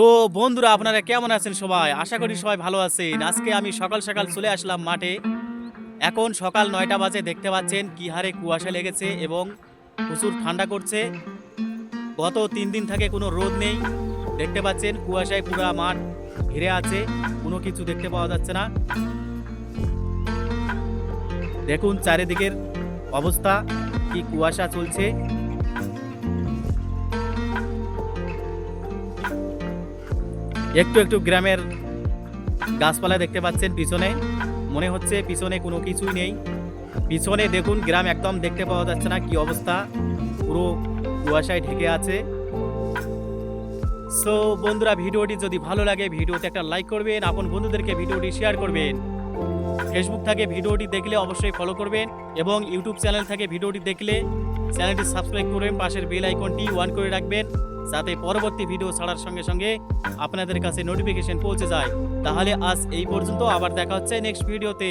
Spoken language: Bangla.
তো বন্ধুরা, আপনারা কেমন আছেন সবাই? আশা করি সবাই ভালো আছেন। আজকে আমি সকাল সকাল চলে আসলাম মাঠে। এখন সকাল নয়টা বাজে, দেখতে পাচ্ছেন কি হারে কুয়াশা লেগেছে এবং প্রচুর ঠান্ডা করছে। গত তিন দিন থেকে কোনো রোদ নেই। দেখতে পাচ্ছেন কুয়াশায় পুরা মাঠ ঘিরে আছে, কোনো কিছু দেখতে পাওয়া যাচ্ছে না। দেখুন চারিদিকের অবস্থা, কি কুয়াশা চলছে। একটু একটু গ্রামের গাছপালা দেখতে পাচ্ছেন পিছনে। মনে হচ্ছে পিছনে কোনো কিছুই নেই। পিছনে দেখুন, গ্রাম একদম দেখতে পাওয়া যাচ্ছে না কি অবস্থা। পুরো কুয়াশায় ঢেকে আছে। সো বন্ধুরা, ভিডিওটি যদি ভালো লাগে, ভিডিওতে একটা লাইক করবেন, আপন বন্ধুদেরকে ভিডিওটি শেয়ার করবেন। ফেসবুক থেকে ভিডিওটি দেখলে অবশ্যই ফলো করবেন এবং ইউটিউব চ্যানেল থেকে ভিডিওটি দেখলে চ্যানেলটি সাবস্ক্রাইব করবেন পাশের বেল আইকনটি ওয়ান করে রাখবেন। যাতে পরবর্তী ভিডিও ছাড়ার সঙ্গে সঙ্গে আপনাদের কাছে নোটিফিকেশন পৌঁছে যায়। তাহলে আজ এই পর্যন্ত, আবার দেখা হচ্ছে নেক্সট ভিডিওতে